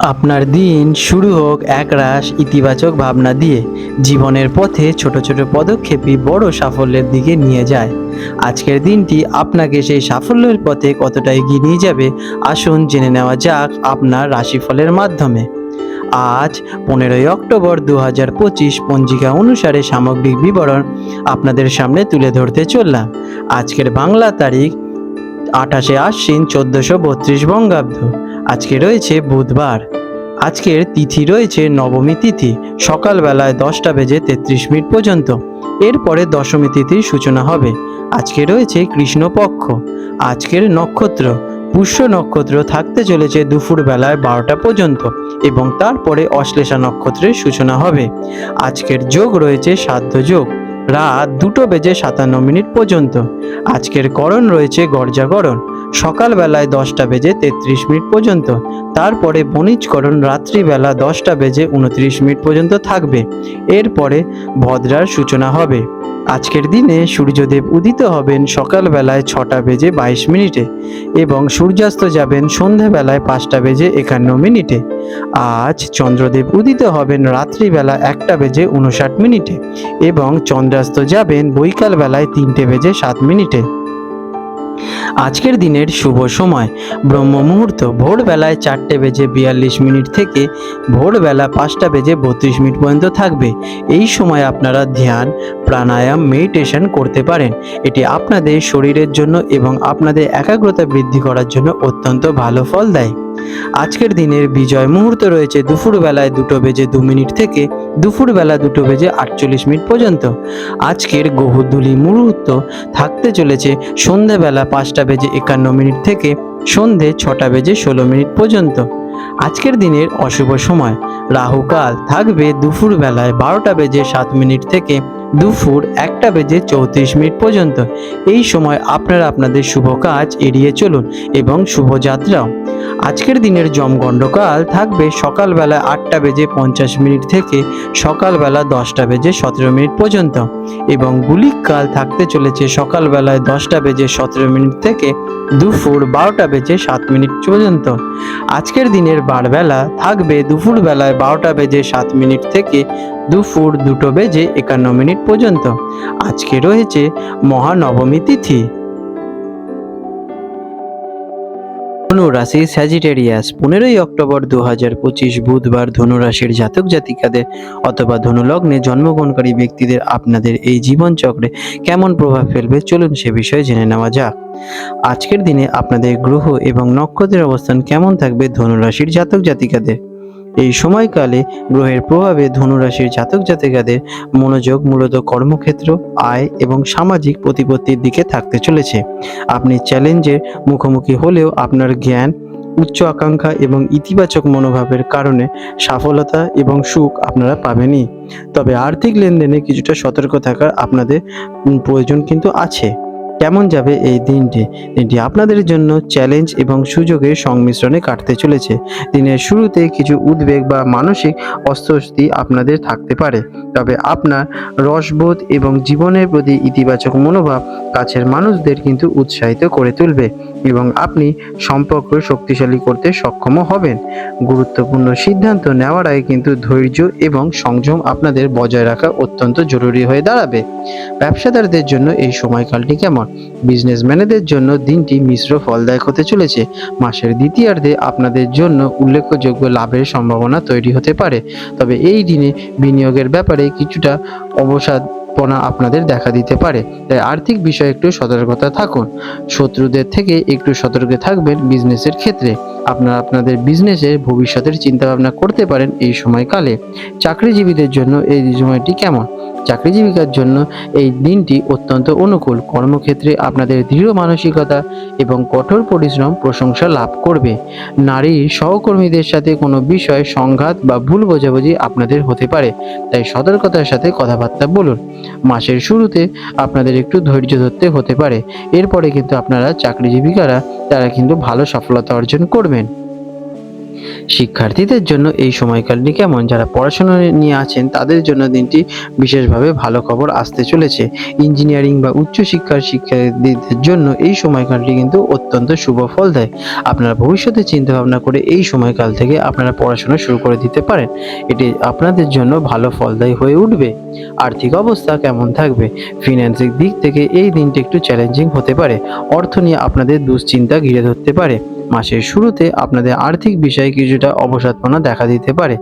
আপনার দিন শুরু হোক একরাশ ইতিবাচক ভাবনা দিয়ে। জীবনের পথে ছোট ছোট পদক্ষেপই বড় সাফল্যের দিকে নিয়ে যায়। আজকের দিনটি আপনাকে সেই সাফল্যের পথে কতটা এগিয়ে নিয়ে যাবে, আসুন জেনে নেওয়া যাক আপনার রাশিফলের মাধ্যমে। আজ পনেরোই অক্টোবর দু হাজার পঁচিশ পঞ্জিকা অনুসারে সামগ্রিক বিবরণ আপনাদের সামনে তুলে ধরতে চললাম। আজকের বাংলা তারিখ আঠাশে আশ্বিন চোদ্দোশো বত্রিশ বঙ্গাব্দ। আজকে রয়েছে বুধবার। আজকের তিথি রয়েছে নবমী তিথি, সকালবেলায় দশটা বেজে তেত্রিশ মিনিট পর্যন্ত। এরপরে দশমী তিথির সূচনা হবে। আজকে রয়েছে কৃষ্ণপক্ষ। আজকের নক্ষত্র, পুষ্য নক্ষত্র থাকতে চলেছে দুপুর বেলায় বারোটা পর্যন্ত এবং তারপরে অশ্লেষা নক্ষত্রের সূচনা হবে। আজকের যোগ রয়েছে সাধ্য যোগ, রাত দুটো বেজে সাতান্ন মিনিট পর্যন্ত। আজকের করণ রয়েছে গর্জাগরণ। সকালবেলায় দশটা বেজে তেত্রিশ মিনিট পর্যন্ত। তারপরে বণিজকরণ রাত্রিবেলা দশটা বেজে উনত্রিশ মিনিট পর্যন্ত থাকবে। এরপরে ভদ্রার সূচনা হবে। আজকের দিনে সূর্যদেব উদিত হবেন সকালবেলায় ছটা বেজে বাইশ মিনিটে এবং সূর্যাস্ত যাবেন সন্ধ্যাবেলায় পাঁচটা বেজে একান্ন মিনিটে। আজ চন্দ্রদেব উদিত হবেন রাত্রিবেলা একটা বেজে উনষাট মিনিটে এবং চন্দ্রাস্ত যাবেন বৈকালবেলায় তিনটে বেজে সাত মিনিটে। আজকের দিনের শুভ সময়। ব্রহ্ম মুহূর্ত ভোরবেলায় চারটে বেজে বিয়াল্লিশ মিনিট থেকে ভোরবেলা পাঁচটা বেজে বত্রিশ মিনিট পর্যন্ত থাকবে। এই সময় আপনারা ধ্যান, প্রাণায়াম মেডিটেশন করতে পারেন। এটি আপনাদের শরীরের জন্য এবং আপনাদের একাগ্রতা বৃদ্ধি করার জন্য অত্যন্ত ভালো ফল দেয়। আজকের দিনের বিজয় মুহূর্ত রয়েছে দুপুরবেলায় দুটো বেজে দু মিনিট থেকে দুপুরবেলা দুটো বেজে আটচল্লিশ মিনিট পর্যন্ত। আজকের গহুদুলি মুহূর্ত থাকতে চলেছে সন্ধেবেলা পাঁচটা বেজে একান্ন মিনিট থেকে সন্ধে ছটা বেজে ষোলো মিনিট পর্যন্ত। আজকের দিনের অশুভ সময়। রাহুকাল থাকবে দুপুর বেলায় বারোটা বেজে সাত মিনিট থেকে দুপুর একটা বেজে চৌত্রিশ মিনিট পর্যন্ত। এই সময় আপনারা আপনাদের শুভ কাজ এড়িয়ে চলুন এবং শুভযাত্রাও আজকের দিনের জমগণ্ডকাল থাকবে সকালবেলা আটটা বেজে পঞ্চাশ মিনিট থেকে সকালবেলা দশটা বেজে সতেরো মিনিট পর্যন্ত এবং গুলিককাল থাকতে চলেছে সকালবেলায় দশটা বেজে সতেরো মিনিট থেকে দুপুর বারোটা বেজে সাত মিনিট পর্যন্ত। আজকের দিনের বারবেলা থাকবে দুপুর বেলায় বারোটা বেজে সাত মিনিট থেকে দুপুর দুটো বেজে একান্ন মিনিট পর্যন্ত। আজকে রয়েছে মহানবমী তিথি। ধনু রাশি স্যাজিটেরিয়াস পনেরোই অক্টোবর দু হাজার পঁচিশ বুধবার ধনু রাশির জাতক জাতিকাদের অথবা ধনুলগ্নে জন্মগ্রহণকারী ব্যক্তিদের আপনাদের এই জীবনচক্রে কেমন প্রভাব ফেলবে চলুন সে বিষয়ে জেনে নেওয়া যাক। আজকের দিনে আপনাদের গ্রহ এবং নক্ষত্রের অবস্থান কেমন থাকবে ধনুরাশির জাতক জাতিকাদের? এই সময়কালে গ্রহের প্রভাবে ধনুরাশির জাতক জাতিকাদের মনোযোগ মূলত কর্মক্ষেত্র, আয় এবং সামাজিক প্রতিপত্তির দিকে থাকতে চলেছে। আপনি চ্যালেঞ্জের মুখোমুখি হলেও আপনার জ্ঞান, উচ্চ আকাঙ্ক্ষা এবং ইতিবাচক মনোভাবের কারণে সফলতা এবং সুখ আপনারা পাবেনই। তবে আর্থিক লেনদেনে কিছুটা সতর্ক থাকার আপনাদের প্রয়োজন কিন্তু আছে। কেমন যাবে এই দিনটি? দিনটি আপনাদের জন্য চ্যালেঞ্জ এবং সুযোগের সংমিশ্রণে কাটতে চলেছে। দিনের শুরুতে কিছু উদ্বেগ বা মানসিক অস্বস্তি আপনাদের থাকতে পারে। তবে আপনার রসবোধ এবং জীবনের প্রতি ইতিবাচক মনোভাব কাছের মানুষদের কিন্তু উৎসাহিত করে তুলবে এবং আপনি সম্পর্ক শক্তিশালী করতে সক্ষম হবেন। গুরুত্বপূর্ণ সিদ্ধান্ত নেওয়ার আগে কিন্তু ধৈর্য এবং সংযম আপনাদের বজায় রাখা অত্যন্ত জরুরি হয়ে দাঁড়াবে। ব্যবসাদারদের জন্য এই সময়কালটি কেমন? বিজনেসম্যানেদের জন্য দিনটি মিশ্র ফলদায়ক হতে চলেছে। মাসের দ্বিতীয়ার্ধে আপনাদের জন্য উল্লেখযোগ্য লাভের সম্ভাবনা তৈরি হতে পারে। তবে এই দিনে বিনিয়োগের ব্যাপারে কিছুটা অবসাদপনা আপনাদের দেখা দিতে পারে। তাই আর্থিক বিষয়ে একটু সতর্কতা থাকুন। শত্রুদের থেকে একটু সতর্ক থাকবেন বিজনেসের ক্ষেত্রে। আপনারা আপনাদের বিজনেসের ভবিষ্যতের চিন্তাভাবনা করতে পারেন এই সময়কালে। চাকরিজীবীদের জন্য এই সময়টি কেমন? চাকরিজীবিকার জন্য এই দিনটি অত্যন্ত অনুকূল। কর্মক্ষেত্রে আপনাদের দৃঢ় মানসিকতা এবং কঠোর পরিশ্রম প্রশংসা লাভ করবে। নারী সহকর্মীদের সাথে কোনো বিষয়ে সংঘাত বা ভুল বোঝাবুঝি আপনাদের হতে পারে, তাই সতর্কতার সাথে কথাবার্তা বলুন। মাসের শুরুতে আপনাদের একটু ধৈর্য ধরতে হতে পারে, এরপরে কিন্তু আপনারা চাকরিজীবিকারা, তারা কিন্তু ভালো সফলতা অর্জন করবেন। শিক্ষার্থীদের জন্য এই সময়কালটি কেমন? যারা পড়াশোনা নিয়ে আছেন, তাদের জন্য দিনটি বিশেষভাবে ভালো খবর আসতে চলেছে। ইঞ্জিনিয়ারিং বা উচ্চশিক্ষার শিক্ষার্থীদের জন্য এই সময়কালটি কিন্তু অত্যন্ত শুভ ফল দেয়। আপনারা ভবিষ্যতে চিন্তা ভাবনা করে এই সময়কাল থেকে আপনারা পড়াশোনা শুরু করে দিতে পারেন। এটি আপনাদের জন্য ভালো ফলদায়ী হয়ে উঠবে। আর্থিক অবস্থা কেমন থাকবে? ফিনান্সিক দিক থেকে এই দিনটি একটু চ্যালেঞ্জিং হতে পারে। অর্থ নিয়ে আপনাদের দুশ্চিন্তা ঘিরে ধরতে পারে। মাসের শুরুতে আপনাদের আর্থিক বিষয়ে কিছুটা অবসাদপনা দেখা দিতে পারে।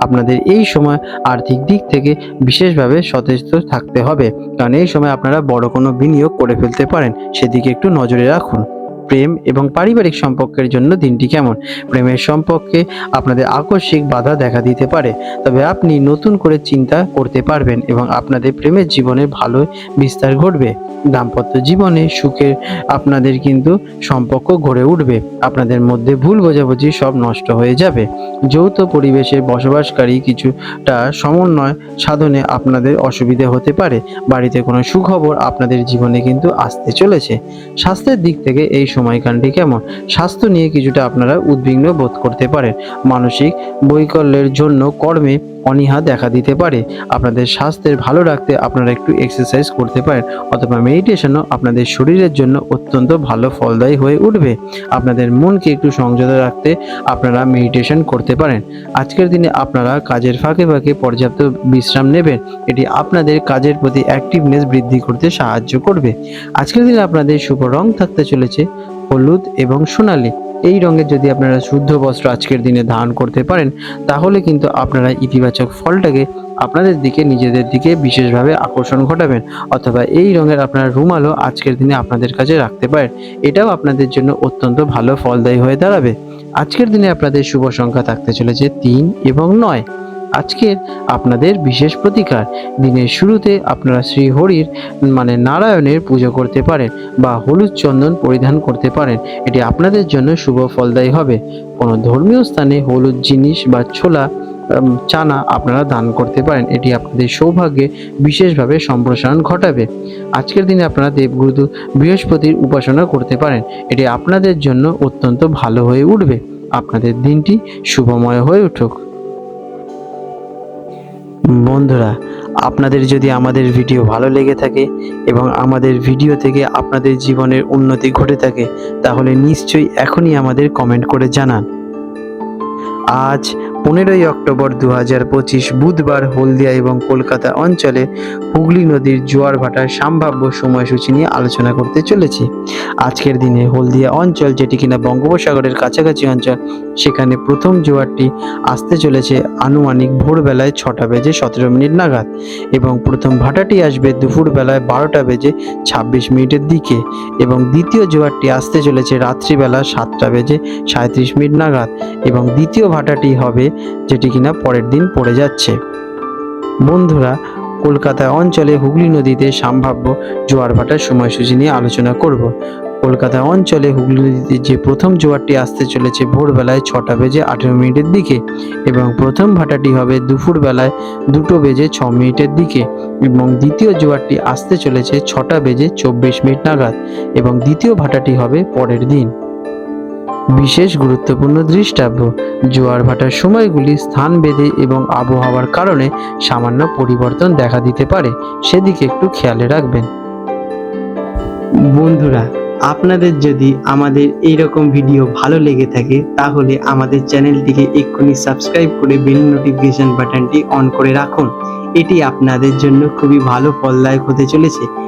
আপনাদের এই সময় আর্থিক দিক থেকে বিশেষভাবে সচেষ্ট থাকতে হবে। কারণ এই সময় আপনারা বড় কোনো বিনিয়োগ করে ফেলতে পারেন। সেদিকে একটু নজরে রাখুন। প্রেম এবং পারিবারিক সম্পর্কের জন্য দিনটি কেমন? প্রেমের সম্পর্কে আপনাদের আকস্মিক বাধা দেখা দিতে পারে, তবে আপনি নতুন করে চিন্তা করতে পারবেন এবং আপনাদের প্রেমের জীবনে ভালো বিস্তার ঘটবে। দাম্পত্য জীবনে সুখের আপনাদের কিন্তু সম্পর্ক গড়ে উঠবে, আপনাদের মধ্যে ভুল বোঝাবুঝি সব নষ্ট হয়ে যাবে। যৌথ পরিবেশে বসবাসকারী কিছুটা সমন্বয় সাধনে আপনাদের অসুবিধে হতে পারে, বাড়িতে কোনো সুখবর আপনাদের জীবনে কিন্তু আসতে চলেছে। স্বাস্থ্যের দিক থেকে এই সময়কালটি কেমন? স্বাস্থ্য নিয়ে কিছুটা আপনারা উদ্বিগ্ন বোধ করতে পারেন। মানসিক বৈকল্যের জন্য কর্মে অনীহা দেখা দিতে পারে। আপনাদের স্বাস্থ্যের ভালো রাখতে আপনারা একটু এক্সারসাইজ করতে পারেন অথবা মেডিটেশনও আপনাদের শরীরের জন্য অত্যন্ত ভালো ফলদায়ী হয়ে উঠবে। আপনাদের মনকে একটু সংযত রাখতে আপনারা মেডিটেশন করতে পারেন। আজকের দিনে আপনারা কাজের ফাঁকে ফাঁকে পর্যাপ্ত বিশ্রাম নেবেন। এটি আপনাদের কাজের প্রতি অ্যাক্টিভনেস বৃদ্ধি করতে সাহায্য করবে। আজকের দিনে আপনাদের শুভ রং থাকতে চলেছে। হলুদ এবং সোনালী। এই রঙের যদি আপনারা শুদ্ধ বস্ত্র আজকের দিনে ধারণ করতে পারেন, তাহলে কিন্তু আপনারা ইতিবাচক ফলটাকে আপনাদের দিকে, নিজেদের দিকে বিশেষভাবে আকর্ষণ ঘটাবেন। অথবা এই রঙের আপনারা রুমালও আজকের দিনে আপনাদের কাছে রাখতে পারেন। এটাও আপনাদের জন্য অত্যন্ত ভালো ফলদায়ী হয়ে দাঁড়াবে। আজকের দিনে আপনাদের শুভ সংখ্যা থাকতে চলেছে তিন এবং নয়। আজকের আপনাদের বিশেষ প্রতিকার। দিনের শুরুতে আপনারা শ্রী হরির মানে নারায়ণের পুজো করতে পারেন বা হলুদ চন্দন পরিধান করতে পারেন। এটি আপনাদের জন্য শুভ ফলদায়ী হবে। কোনো ধর্মীয় স্থানে হলুদ জিনিস বা ছোলা চানা আপনারা দান করতে পারেন। এটি আপনাদের সৌভাগ্যে বিশেষভাবে সম্প্রসারণ ঘটাবে। আজকের দিনে আপনারা দেবগুরু বৃহস্পতির উপাসনা করতে পারেন। এটি আপনাদের জন্য অত্যন্ত ভালো হয়ে উঠবে। আপনাদের দিনটি শুভময় হয়ে উঠুক। বন্ধুরা, আপনাদের যদি আমাদের ভিডিও ভালো লেগে থাকে এবং আমাদের ভিডিও থেকে আপনাদের জীবনের উন্নতি ঘটে থাকে, তাহলে নিশ্চয়ই এখনই আমাদের কমেন্ট করে জানান। আজ পনেরোই অক্টোবর দু হাজার পঁচিশ বুধবার হলদিয়া এবং কলকাতা অঞ্চলে হুগলি নদীর জোয়ার ভাটার সম্ভাব্য সময়সূচি নিয়ে আলোচনা করতে চলেছি। আজকের দিনে হলদিয়া অঞ্চল, যেটি কিনা বঙ্গোপসাগরের কাছাকাছি অঞ্চল, সেখানে প্রথম জোয়ারটি আসতে চলেছে আনুমানিক ভোরবেলায় ছটা বেজে সতেরো মিনিট নাগাদ এবং প্রথম ভাটাটি আসবে দুপুরবেলায় বারোটা বেজে ছাব্বিশ মিনিটের দিকে এবং দ্বিতীয় জোয়ারটি আসতে চলেছে রাত্রিবেলা সাতটা বেজে সাঁত্রিশ মিনিট নাগাদ এবং দ্বিতীয় ভাটাটি হবে যেটি কিনা পরের দিন পড়ে যাচ্ছে। বন্ধুরা, কলকাতা অঞ্চলে হুগলি নদীতে সম্ভাব্য জোয়ার ভাটার সময়সূচি নিয়ে আলোচনা করব। কলকাতা অঞ্চলে হুগলি নদীতে যে প্রথম জোয়ারটি আসতে চলেছে ভোরবেলায় ছটা বেজে আঠেরো মিনিটের দিকে এবং প্রথম ভাটাটি হবে দুপুরবেলায় দুটো বেজে ছ মিনিটের দিকে এবং দ্বিতীয় জোয়ারটি আসতে চলেছে ছটা বেজে চব্বিশ মিনিট নাগাদ এবং দ্বিতীয় ভাটাটি হবে পরের দিন। বিশেষ গুরুত্বপূর্ণ দৃষ্টাব্য। জোয়ার ভাটার সময়গুলি স্থান বেঁধে এবং আবহাওয়ার কারণে সামান্য পরিবর্তন দেখা দিতে পারে। সেদিকে একটু খেয়ালে রাখবেন। বন্ধুরা, আপনাদের যদি আমাদের এই রকম ভিডিও ভালো লেগে থাকে, তাহলে আমাদের চ্যানেলটিকে এক্ষুনি সাবস্ক্রাইব করে বেল নোটিফিকেশন বাটনটি অন করে রাখুন। এটি আপনাদের জন্য খুবই ভালো ফলদায়ক হতে চলেছে।